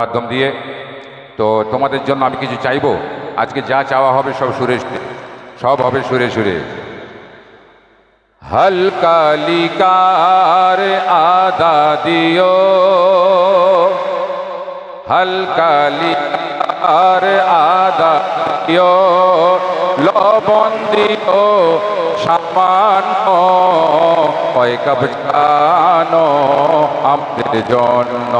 মাধ্যম দিয়ে। তো তোমাদের জন্য আমি কিছু চাইব। আজকে যা চাওয়া হবে সব সুরে সব হবে সুরে সুরে। হালকা লিকার আদা দিও। হালকা লিকার আদা দিও। লবণ দিও, সামান্য কয় কাপ জানো আমাদের জন্য।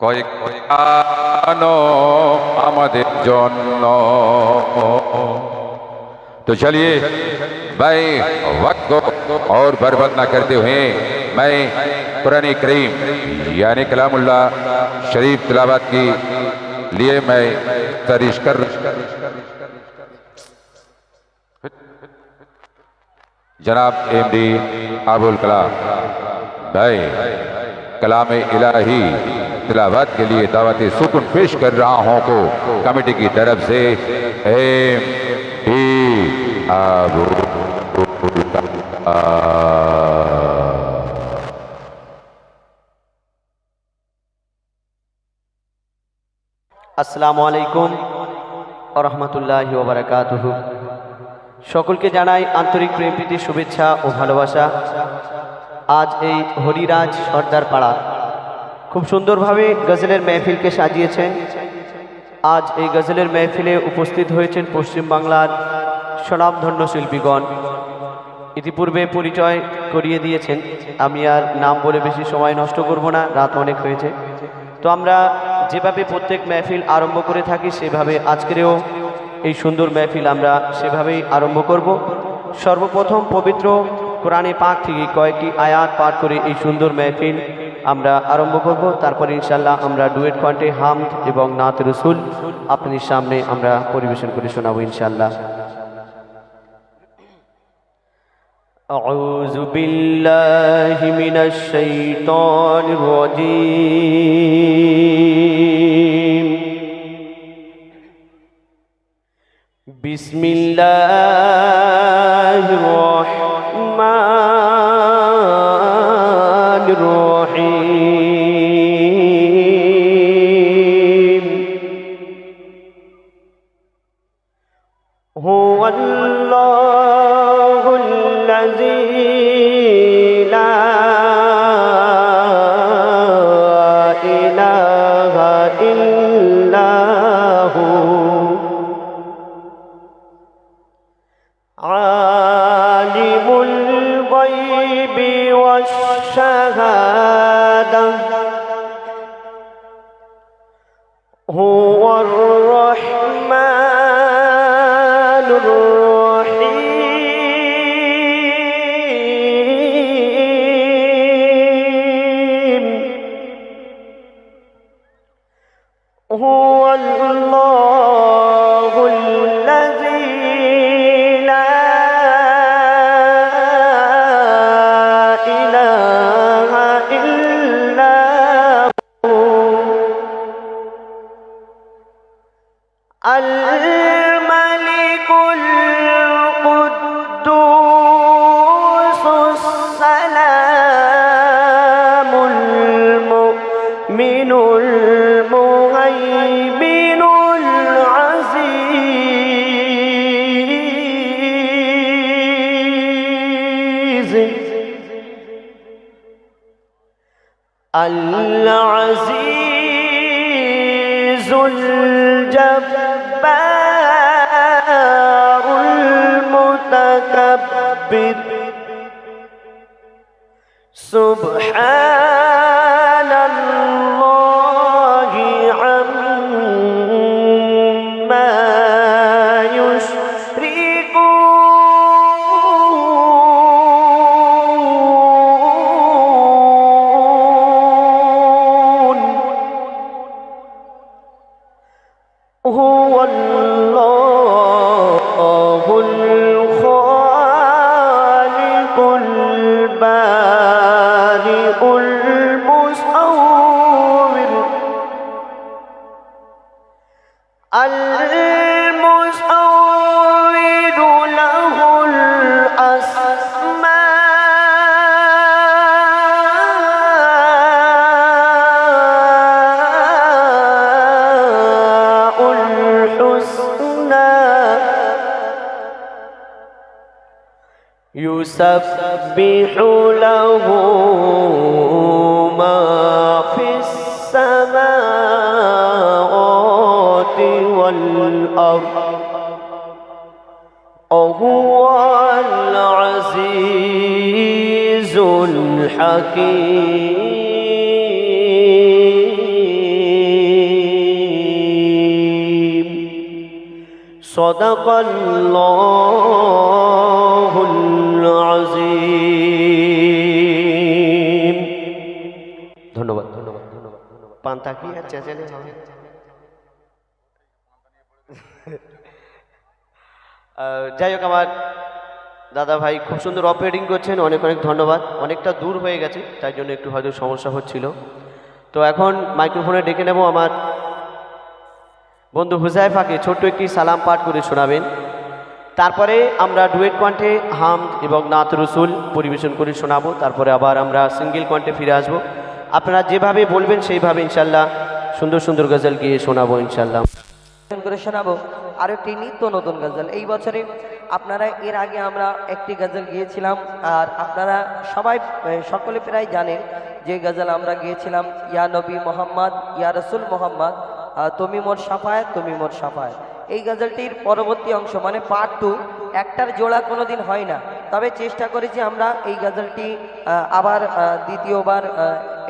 কয়েক আনো আমাদের জন্য। تو چلیے بھائی وقت کو اور برباد نہ کرتے ہوئے میں قرآن کریم یعنی کلام اللہ شریف تلاوت کی لیے میں تریش کر جناب ایم ڈی ابوالکلام بھائی کلام الہی तिलावत के लिए दावत सुकून पेश कर रहा हूँ को कमेटी की तरफ से एम डी आबुल कलाम আসসালামু আলাইকুম রহমতুল্লাহ ওবরাকাতুহ সকলকে জানাই আন্তরিক প্রেম প্রীতি শুভেচ্ছা ও ভালোবাসা আজ এই হরিরাজ সর্দার পাড়া খুব সুন্দরভাবে গজলের মেহফিলকে সাজিয়েছেন। আজ এই গজলের মেহফিলে উপস্থিত হয়েছেন পশ্চিমবাংলার স্বনামধন্য শিল্পীগণ। ইতিপূর্বে পরিচয় করিয়ে দিয়েছেন। আমি আর নাম বলে বেশি সময় নষ্ট করব না, রাত অনেক হয়েছে। তো আমরা যেভাবে প্রত্যেক মেহফিল আরম্ভ করে থাকি, সেভাবে আজকেরও এই সুন্দর মেহফিল আমরা সেভাবেই আরম্ভ করব। সর্বপ্রথম পবিত্র কোরআনে পাক থেকে কয়েকটি আয়াত পাঠ করে এই সুন্দর মেহফিল আমরা আরম্ভ করব তারপর ইনশাল্লাহ আমরা ডুয়েট কণ্ঠে হামদ এবং নাত রসুল আপনাদের সামনে আমরা পরিবেশন করে শোনাবো ইনশাল্লাহ أعوذ بالله من الشيطان الرجيم بسم الله الرحمن রাজি الملك القدوس السلام المؤمن المهيمن العزيز العزيز والأرض وهو العزيز الحكيم صدق الله العظيم ধন্যবাদ ধন্যবাদ ধন্যবাদ পান্তা কি আর চেঁচালে হবে যাই হোক, আমার দাদা ভাই খুব সুন্দর অপারেটিং করছেন, অনেক অনেক ধন্যবাদ। অনেকটা দূর হয়ে গেছে, তাই জন্য একটু হয়তো সমস্যা হচ্ছিল। তো এখন মাইক্রোফোনে ডেকে নেব আমার বন্ধু হুজাইফাকে, ছোট্ট একটি সালাম পাঠ করে শোনাবেন। তারপরে আমরা ডুয়েট কণ্ঠে হাম এবং নাত রসুল পরিবেশন করে শোনাবো। তারপরে আবার আমরা সিঙ্গেল কণ্ঠে ফিরে আসব। আপনারা যেভাবে বলবেন, সেইভাবে ইনশাল্লাহ সুন্দর সুন্দর গজল গিয়ে শোনাবো ইনশাল্লাহ। করে শোনাবো। আর একটি নিত্য নতুন গজল। এই বছরে আপনারা, এর আগে আমরা একটি গজল গিয়েছিলাম, আর আপনারা সবাই সকলে প্রায় জানেন যে গজল আমরা গিয়েছিলাম, ইয়া নবী মোহাম্মদ, ইয়া রসুল মোহাম্মদ তুমি মোর সাফায়াত, তুমি মোর সাফায়াত। এই গজলটির পরবর্তী অংশ মানে পার্ট টু একটার জোড়া কোনো দিন হয় না। তবে চেষ্টা করেছি আমরা এই গজলটি আবার দ্বিতীয়বার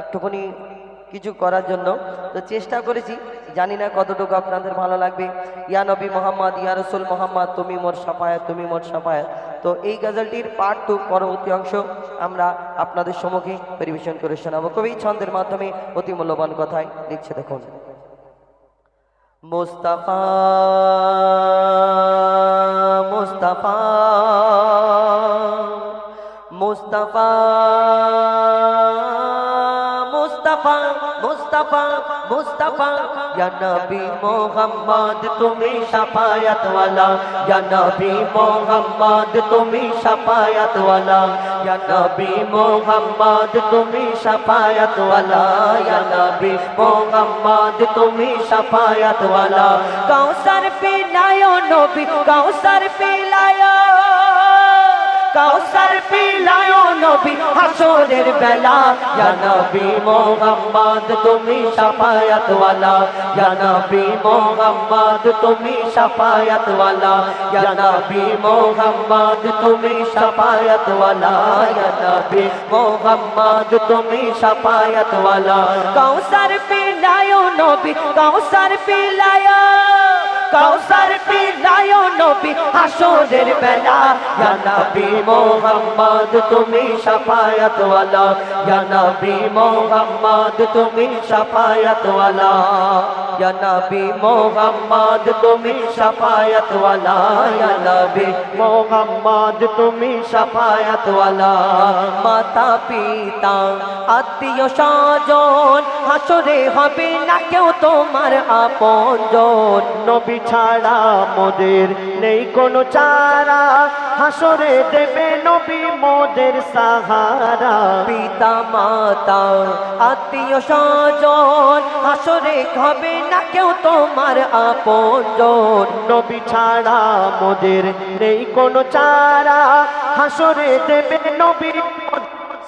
একটুখানি কিছু করার জন্য। তো চেষ্টা করেছি জানি না কতটুকু আপনাদের ভালো লাগবে। ইয়া নবী মোহাম্মদ, ইয়া রসুল মোহাম্মদ, তুমি মোর সাফায়াত, তুমি মোর সাফায়াত। তো এই গজলটির পার্ট টু পরবর্তী অংশ আমরা আপনাদের সম্মুখে পরিবেশন করে শোনাবো। কবি ছন্দের মাধ্যমে অতি মূল্যবান কথায় লিখছে দেখুন। মুস্তাফা মুস্তাফা মুস্তাফা। মুস্তাফা ইয়া নবী মোহাম্মদ তুমি শাফায়াত ওয়ালা ইয়া নবী মোহাম্মদ তুমি শাফায়াত ওয়ালা ইয়া নবী মোহাম্মদ তুমি শাফায়াত ওয়ালা ইয়া নবী মোহাম্মদ তুমি শাফায়াত ওয়ালা কাউসার পিলায়ো নবী কাউসার পিলায়ো কাউসার পিলায়ো নবী, হাসরের বেলা। ইয়া নবী মোহাম্মদ, তুমি শাফায়াত ওয়ালা ইয়া নবী মোহাম্মদ, তুমি শাফায়াত ওয়ালা ইয়া নবী মোহাম্মদ, তুমি শাফায়াত ওয়ালা ইয়া নবী মোহাম্মদ, তুমি শাফায়াত ওয়ালা কাউসার পিলায়ো নবী, কাউসার পিলায়ো। কাউসার পিলায়ো নবী হাসরের বেলা। ইয়া নবী মোহাম্মদ, তুমি শাফায়াত ওয়ালা ইয়া নবী মোহাম্মদ, তুমি শাফায়াত ওয়ালা ইয়া নবী মোহাম্মদ, তুমি শাফায়াত ওয়ালা ইয়া নবী মোহাম্মদ, তুমি শাফায়াত ওয়ালা মাতা, পিতা, আত্মীয়, স্বজন, হাসরে হবে না কেউ তোমার আপনজন। নবী ছাড়া মোদের নেই কোনো চারা। হাসরে দেবে নবী মোদের সাহারা। পিতা মাতা আত্মীয় স্বজন হাসরে হবে না কেউ তোমার আপনজন। নবী ছাড়া মোদের নেই কোনো চারা। হাসরে দেবে নবী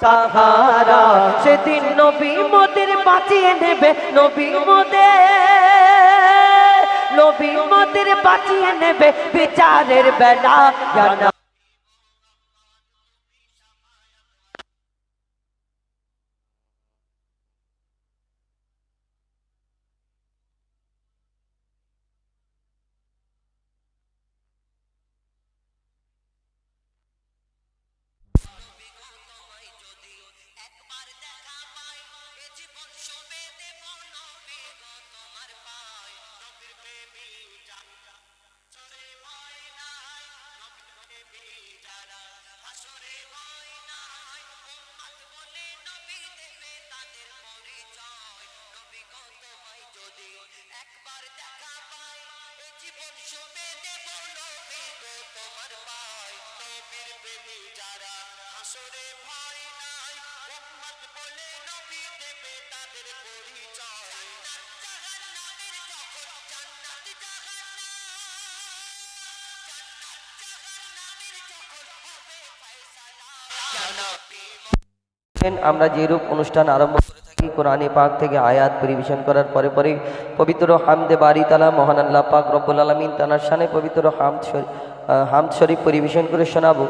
সাহারা। সেদিন নবী মোদের বাঁচিয়ে নেবে নবী মোদের। নবী মাদের বাঁচিয়ে নেবে বিচারের বেলা। আমরা যেরূপ অনুষ্ঠান আরম্ভ করে থাকি, কোরআনে পাক থেকে আয়াত পরিবেশন করার পরে পরে পবিত্র হামদে বাড়ি তালা মহান আল্লাহ পাক রব্বুল আলমিন তানার সানে পবিত্র হামদ হামদ শরীফ পরিবেশন করে শোনাবো।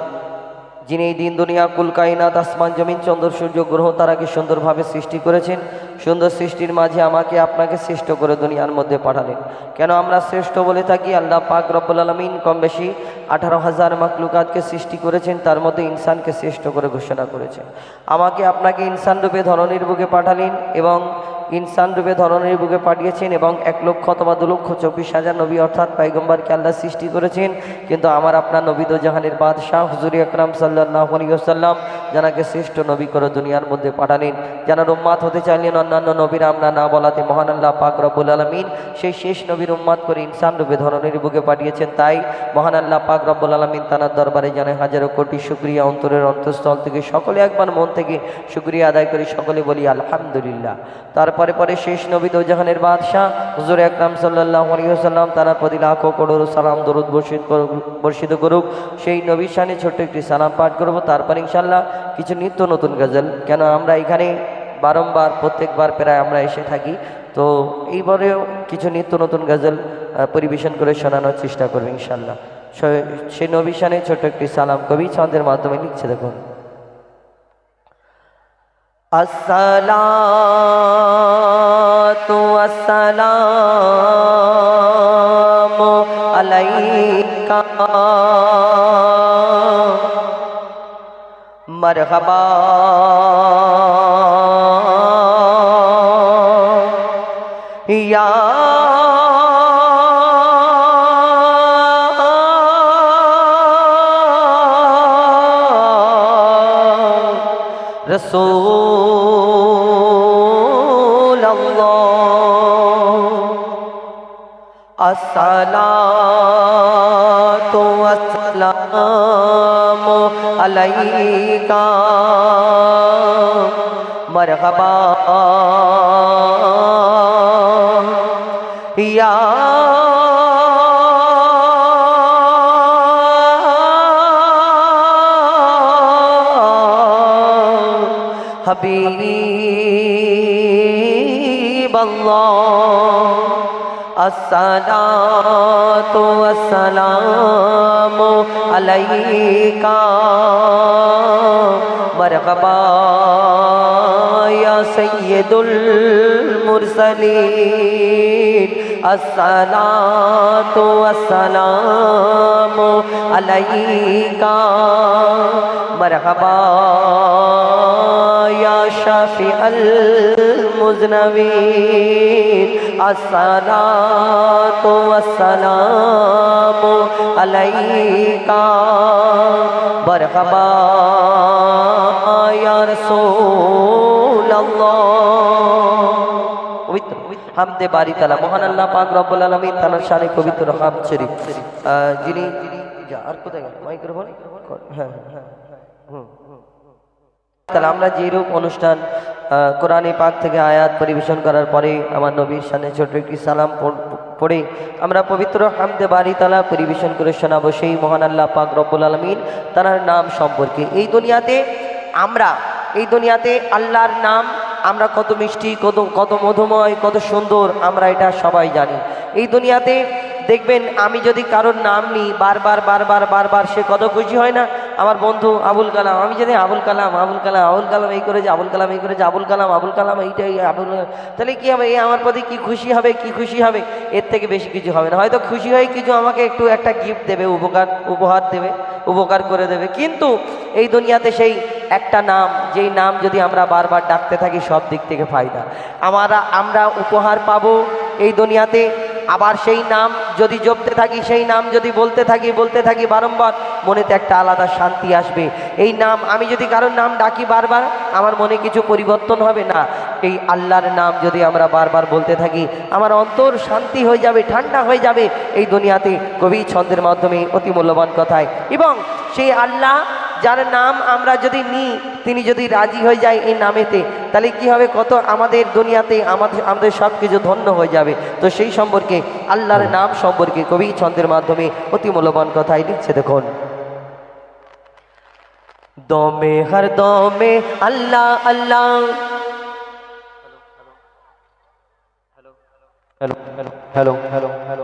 যিনি এই দিন দুনিয়া, কুল কায়নাত, আসমান, জমিন, চন্দ্র, সূর্য, গ্রহ, তারাকে সুন্দরভাবে সৃষ্টি করেছেন সুন্দর সৃষ্টির মাঝে আমাকে আপনাকে শ্রেষ্ঠ করে দুনিয়ার মধ্যে পাঠালেন। কেন আমরা শ্রেষ্ঠ বলে থাকি? আল্লাহ পাক রব্বুল আলমিন কম বেশি আঠারো হাজার মাকলুকাতকে সৃষ্টি করেছেন, তার মধ্যে ইনসানকে শ্রেষ্ঠ করে ঘোষণা করেছেন। আমাকে আপনাকে ইনসান রূপে ধরনের বুকে পাঠালেন এবং ইনসান রূপে ধরনের বুকে পাঠিয়েছেন এবং এক লক্ষ অথবা দু লক্ষ চব্বিশ হাজার নবী অর্থাৎ পাইগম্বরকে আল্লাহ সৃষ্টি করেছেন। কিন্তু আমার আপনার নবী দো জাহানের বাদশাহ হুজুরি আকরাম সাল্লাহ আলিয়াল্লাম জানাকে শ্রেষ্ঠ নবী করে দুনিয়ার মধ্যে পাঠালেন। যারা উম্মাদ হতে চাইলেন, অন্যান্য নবীর আমরা না বলাতে মহান আল্লাহ পাক রব্বুল আলমিন সেই শেষ নবীর উম্মাদ করে ইনসান রূপে ধরনের বুকে পাঠিয়েছেন। তাই মহান আল্লাহ পাক রব্বুল আলমিন তানার দরবারে জানে হাজারো কোটি শুক্রিয়া অন্তরের অন্তঃস্থল থেকে সকলে একবার মন থেকে শুক্রিয়া আদায় করি, সকলে বলি আলহামদুলিল্লাহ। তারপরে পরে পরে শেষ নবী দোজাহানের বাদশাহ হুজুর আকরাম সাল্লাহ আলিয়াল্লাম তারা প্রতি লাখো করোড় সালাম, দরুদ বর্ষিত বর্ষিত করুক। সেই নবীর সানে ছোট্ট একটি সালাম পাঠ করব। তারপর ইনশাল্লাহ কিছু নিত্য নতুন গজল। কেন আমরা এখানে বারংবার, প্রত্যেকবার প্রায় আমরা এসে থাকি। তো এইবারেও কিছু নিত্য নতুন গজল পরিবেশন করে শোনানোর চেষ্টা করব ইনশাল্লাহ সে- নবী সানে ছোট্ট একটি সালাম কবি ছন্দের মাধ্যমে লিখছে দেখুন। السلام والسلام عليك. مرحبا. یا رسول আসসালামু আলাইকা। মারহাবা। ইয়া হাবিব আল্লাহ الصلاة والسلام عليك. مرغبا يا سید المرسلين. الصلاة والسلام عليك. مرغبا يا شافي ال মুজনবিন আসসালাতু আসসালামু আলাইকা মারহাবা ইয়া রাসূলুল্লাহ পবিত্র হামদে বাড়ি তালা। মহান আল্লাহ পাক রব্বুল আলমিন তানার শানে পবিত্র হাম শরীফ। যিনি আর কোথায় গেল? হ্যাঁ হ্যাঁ হ্যাঁ। হুম। তাহলে আমরা যেরূপ অনুষ্ঠান কোরআনে পাক থেকে আয়াত পরিবেশন করার পরে আমার নবীর সামনে ছোট একটি সালাম পড়ে আমরা পবিত্র হামদে বাড়ি তালা পরিবেশন করে শোনাবো সেই মহান আল্লাহ পাক রব্বুল আলমিন তার নাম সম্পর্কে। এই দুনিয়াতে আমরা, এই দুনিয়াতে আল্লাহর নাম, আমরা কত মিষ্টি, কত কত মধুময়, কত সুন্দর, আমরা এটা সবাই জানি। এই দুনিয়াতে দেখবেন আমি যদি কারোর নাম নিই, বারবার বারবার বারবার সে কত খুশি হয় না? আমার বন্ধু আবুল কালাম, আমি যদি আবুল কালাম আবুল কালাম আবুল কালাম এই করেছে, আবুল কালাম এই করেছে, আবুল কালাম আবুল কালাম এইটাই, আবুল কালাম। তাহলে কী হবে? এ আমার প্রতি কী খুশি হবে, কি খুশি হবে? এর থেকে বেশি কিছু হবে না। হয়তো খুশি হয়ে কিছু আমাকে একটু একটা গিফট দেবে, উপকার, উপহার দেবে, উপকার করে দেবে। কিন্তু এই দুনিয়াতে সেই একটা নাম, যেই নাম যদি আমরা বারবার ডাকতে থাকি, সব দিক থেকে ফায়দা। আমরা আমরা উপহার পাবো এই দুনিয়াতে। আবার সেই নাম যদি জপতে থাকি, সেই নাম যদি বলতে থাকি বলতে থাকি বারংবার, মনেতে একটা আলাদা শান্তি আসবে। এই নাম, আমি যদি কারোর নাম ডাকি বারবার, আমার মনে কিছু পরিবর্তন হবে না। এই আল্লাহর নাম যদি আমরা বারবার বলতে থাকি, আমার অন্তর শান্তি হয়ে যাবে, ঠান্ডা হয়ে যাবে। এই দুনিয়াতে কবি ছন্দের মাধ্যমে অতি মূল্যবান কথায়। এবং সেই আল্লাহ যার নাম আমরা যদি নিই, তিনি যদি রাজি হয়ে যায় এই নামেতে, তাহলে কি হবে? কত আমাদের দুনিয়াতে আমাদের আমাদের সব কিছু ধন্য হয়ে যাবে। তো সেই সম্পর্কে, আল্লাহর নাম সম্পর্কে কবি ছন্দের মাধ্যমে অতি মূল্যবান কথাই লিখছে দেখুন। দমে হর দমে আল্লাহ আল্লাহ। Hello hello hello hello.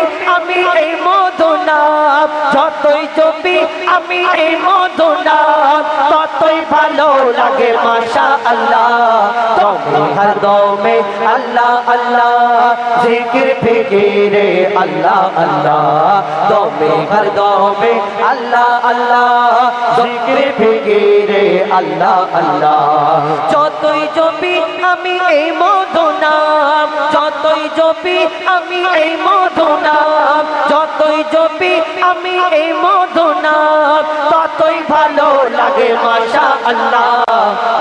যতই জপি আমি এই মধু নাম ততই ভালো লাগে মাশা আল্লাহ হর আল্লাহ আল্লাহ, জিকির, ফিকিরে, আল্লাহ আল্লাহ। দমে হর দমে আল্লাহ আল্লাহ, জিকির, ফিকিরে, আল্লাহ আল্লাহ। যতই জপি আমি এই মধু নাম যতই জপি আমি এই মধু নাম যতই জপি আমি এই ভালো লাগে মাশা আল্লাহ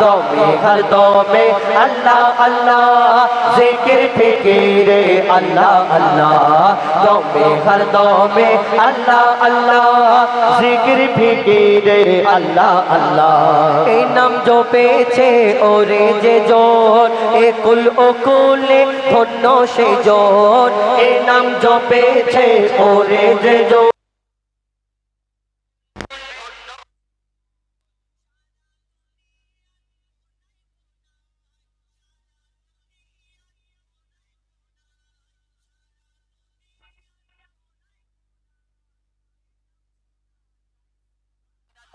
দমে হর দমে আল্লাহ আল্লাহ। জিকির, ফিকিরে, আল্লাহ আল্লাহ। দমে হর দমে আল্লাহ আল্লাহ। জিকির, ফিকিরে, আল্লাহ আল্লাহ। এই নাম জপেছে ওরে যে জন একুল ওকুলে ধন্য সে জন। এই নাম জপেছে ওরে যে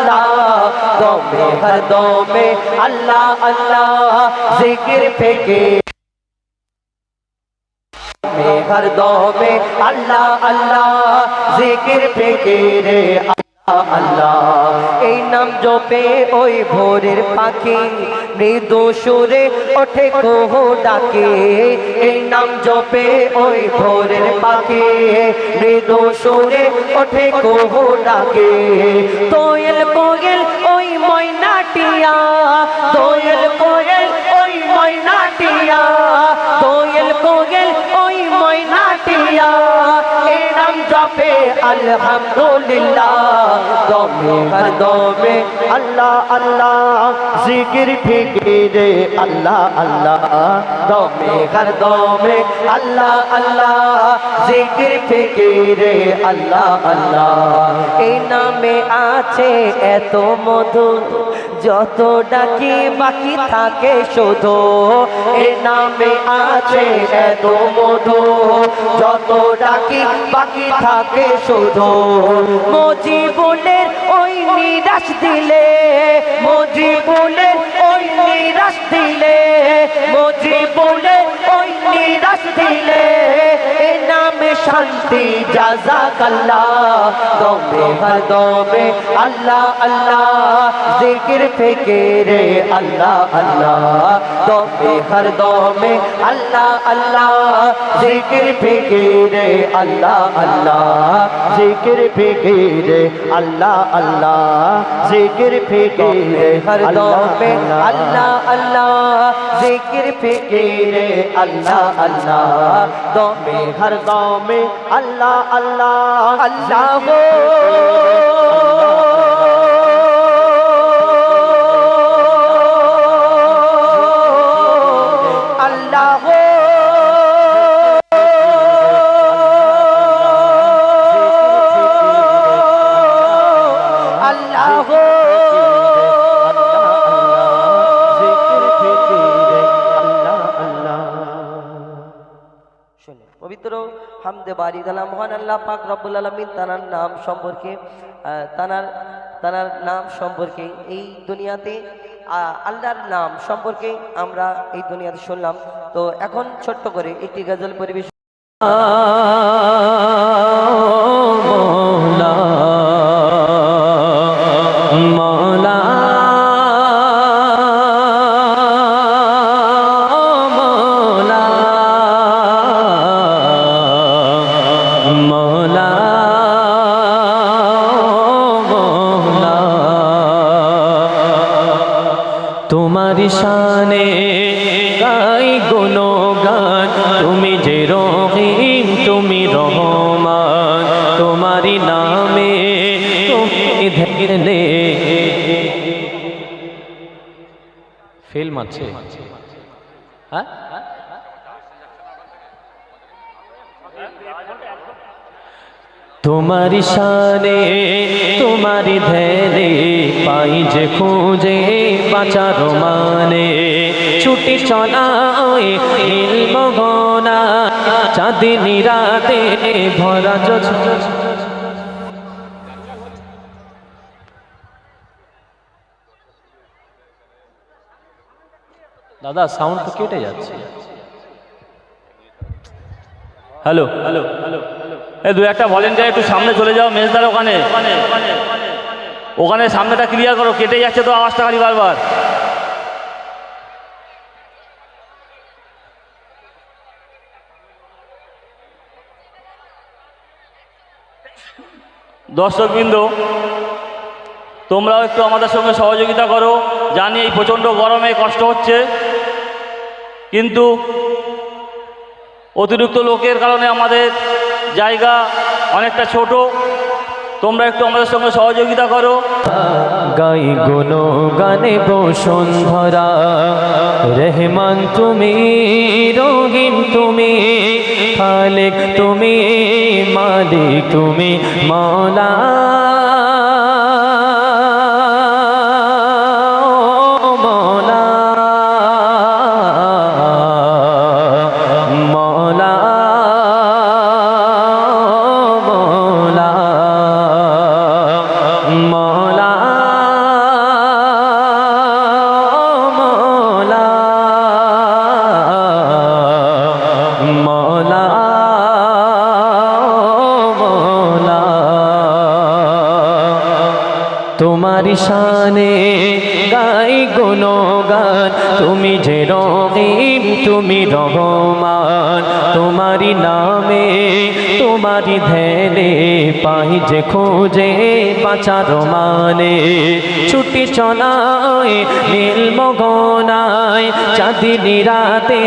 জন দমে, হর দমে, আল্লাহ আল্লাহ, জিকির ফেকে। দমে, হর দমে, আল্লাহ আল্লাহ, জিকির ফেকে রে, আল্লাহ আল্লাহ। এই নাম জপে ওই ভোরের পাখি মৃদু সুরে ওঠে কোহ ডাকে এই নাম জপে ওই ভোরের পাখি মৃদু সুরে ওঠে কোহ ডাকে তোয়েল কোয়েল ওই ময়নাটিয়া আলহামদুলিল্লাহ। দমে হর দমে আল্লাহ আল্লাহ। জিকির ফিকিরে। আল্লাহ আল্লাহ। দমে হর দমে আল্লাহ আল্লাহ। জিকির ফিকিরে। আল্লাহ আল্লাহ। এই নামে আছে এত মধু যত ডাকি বাকি থাকে শুধু এ নামে আছে এত মধু। যত ডাকি বাকি থাকে শুধু, মজিবুলের ওই নিরাশ দিলে, মজিবুলের ওই নিরাশ দিলে, মজিবুলের ওই নিরাশ দিলে। নামে শান্তি জাজাকাল্লাহ দমে হর দমে, আল্লাহ আল্লাহ। জিকির ফিকিরে, আল্লাহ আল্লাহ। দমে হর দমে, আল্লাহ আল্লাহ। জিকির ফিকিরে, আল্লাহ আল্লাহ। জিকির ফিকিরে, আল্লাহ আল্লাহ। জিকির ফিকিরে হর আল্লাহ আল্লাহ। জিকির ফিকিরে, আল্লাহ আল্লাহ। দমে হর আল্লাহ আল্লাহ আল্লাহ আল্লাহ হামদে বাড়ি গেলাম মহান আল্লাহ পাক রব্বুল আলমিন তানার নাম সম্পর্কে তানার তানার নাম সম্পর্কে এই দুনিয়াতে আল্লাহর নাম সম্পর্কে আমরা এই দুনিয়াতে শুনলাম। তো এখন ছোট্ট করে একটি গজল পরিবেশ नामे तुम इधर ले ফিল্ম আছে তোমার শানে তোমার ধরে পাই যে খোঁজে বাঁচার মানে। ছুটি চলা ওই নীল গনা চাঁদিনী রাতে ভরা যোজ দাদা সাউন্ড তো কেটে যাচ্ছে। হ্যালো হ্যালো হ্যালো এই দু একটা ভলেন্টিয়ার একটু সামনে চলে যাও, মেজদার ওখানে। ওখানে সামনেটা ক্লিয়ার করো, কেটে যাচ্ছে তো আওয়াজটা খালি বারবার। দর্শকবৃন্দ, তোমরাও একটু আমাদের সঙ্গে সহযোগিতা করো। জানি এই প্রচণ্ড গরমে কষ্ট হচ্ছে। কিন্তু অতিরিক্ত লোকের কারণে আমাদের জায়গা অনেকটা ছোট। তোমরা একটু আমাদের সঙ্গে সহযোগিতা করো। গাই গুণ গানে বসুন্ধরা রহমান তুমি, রহিম তুমি, খালেক তুমি, মালিক তুমি মৌলা শানে গাই গুণগান। তুমি যে রহিম তুমি রহমান। তোমারি নামে তোমারি ধ্যানে পাই যে খোঁজে বাঁচার মানে। ছুটি চলায়, নীল মগনায়, চাঁদিনী রাতে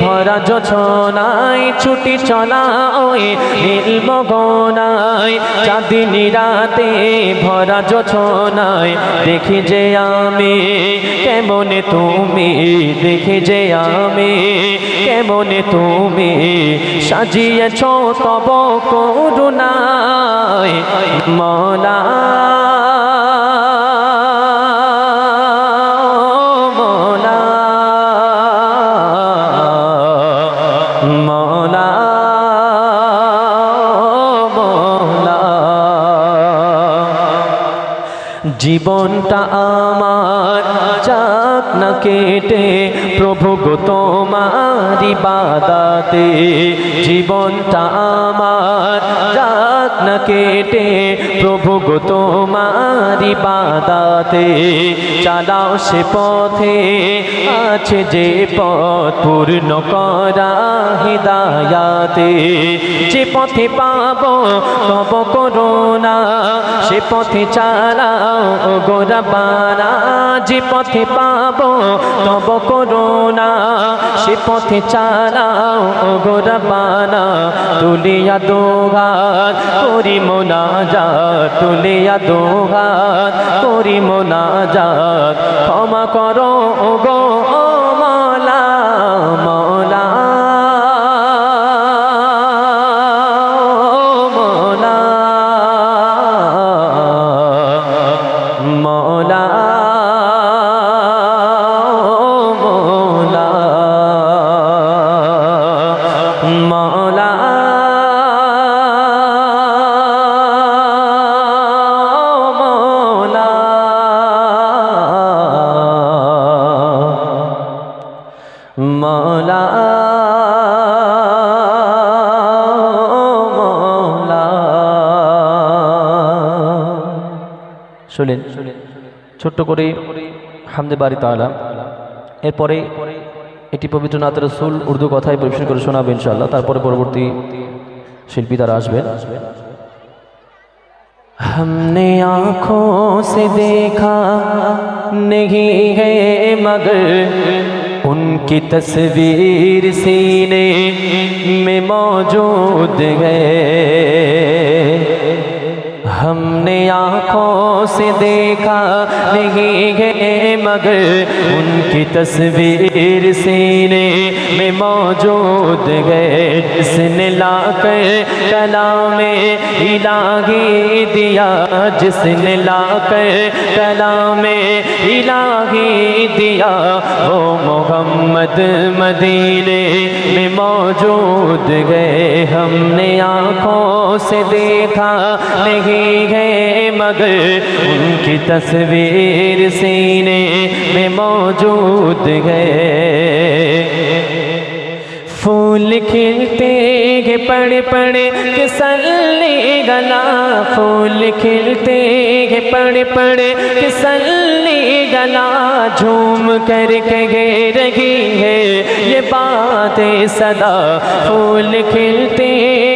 ভরা যোছনায়। ছুটি চলায়, নীল মগনায়, চাঁদিনী রাতে ভরা যোছনায়। দেখি যে আমি, কেমনে তুমি, দেখি যে আমি। কেমনে তুমি সাজিয়েছ তব করুণায় মলা। জীবনটা আমার যাক না কেটে প্রভু গো তোমারি বাদাতে জীবনটা আমার যাক না কেটে। প্রভু গো তোমারি বাদাতে চালাও সে পথে, আছে যে পথ পূর্ণ করা হৃদায়াতে। যে পথে পাব, তব করোনা সে পথে চালাও গোরা যে পথে পাব, তব করোনা না, সে পথে চালাও গোরবানা তুলিয়া দোহাত করি মোনা যাত তুলিয়া দোহাত করি মোনা যাত ক্ষমা করো গো শুনেন ছোট্ট করে হামদে বাড়ি তালা এরপরে এটি পবিত্র নাথ রসুল উর্দু কথায় পরিবেশন করে শোনাবে ইনশাল্লাহ তারপরে পরবর্তী শিল্পী তারা আসবেন हमने आँखों से देखा नहीं है मगर उनकी तस्वीर सीने में मौजूद है हमने आँखों से देखा नहीं है मगर उनकी तस्वीर सीने में मौजूद है जिसने लाकर कलाम इलाही दिया जिसने लाकर कलाम इलाही दिया वो मोहम्मद मदीने में मौजूद गए हमने आँखों से देखा नहीं है मगर उनकी तस्वीर सीने में मौजूद پھول کھلتے ہیں پڑ پڑ کسلی گلا۔ پھول کھلتے گے پڑ پڑ کسلی گلا۔ جھوم کر کے گے رہی ہے، یہ باتیں صدا۔ پھول کھلتے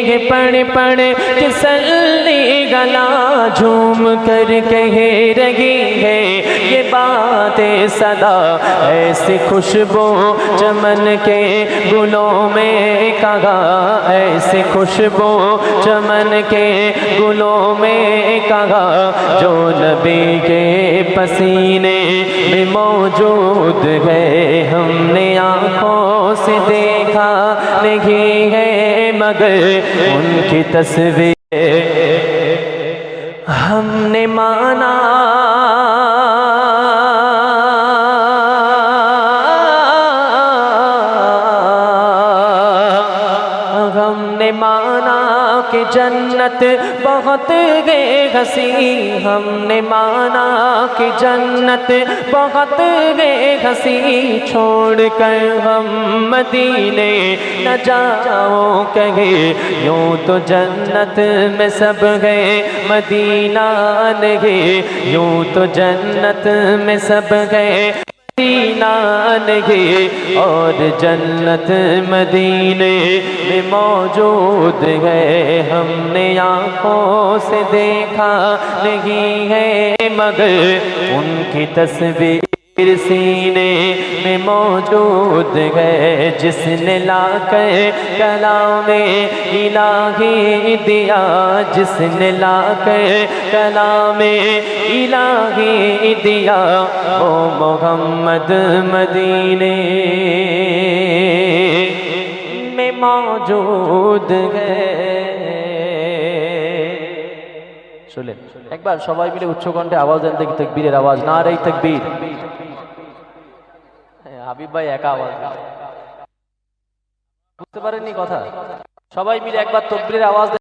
گے پڑ پڑ کے سلے گلا جھوم کر کہہ رہی ہے، یہ باتیں صدا ایسی خوشبو چمن کے گلوں میں کہا۔ ایسی خوشبو چمن کے گلوں میں کہا۔ جو نبی کے پسینے میں موجود ہے، ہم نے آنکھوں سے دیکھا نہیں ہے، مگر ان کی تصویر ہم نے مانا۔ ہم نے مانا کہ جن بہت گئے گھسی، ہم نے مانا کہ جنت بہت گئے گھسی۔ چھوڑ کر ہم مدینے نہ جاؤ، کہے، یوں تو جنت میں سب گئے مدینہ نہیں۔ یوں تو جنت میں سب گئے مدینہ मदीना नहीं और जन्नत मदीने में मौजूद है हमने आँखों से देखा नहीं है मगर उनकी तस्वीर सीने में मौजूद है जिसने लाकर कलाम इलाही दिया जिसने लाकर कलाम इलाही दिया वो मोहम्मद मदीने में मौजूद है শুনলেন একবার সবাই মিলে উচ্চকণ্ঠে আওয়াজ দেন দেখি তকবীরের আওয়াজ না রে তকবীর হ্যাঁ, হাবিব ভাই একা আওয়াজ। বুঝতে পারেননি কথা সবাই মিলে একবার তকবীরের আওয়াজ।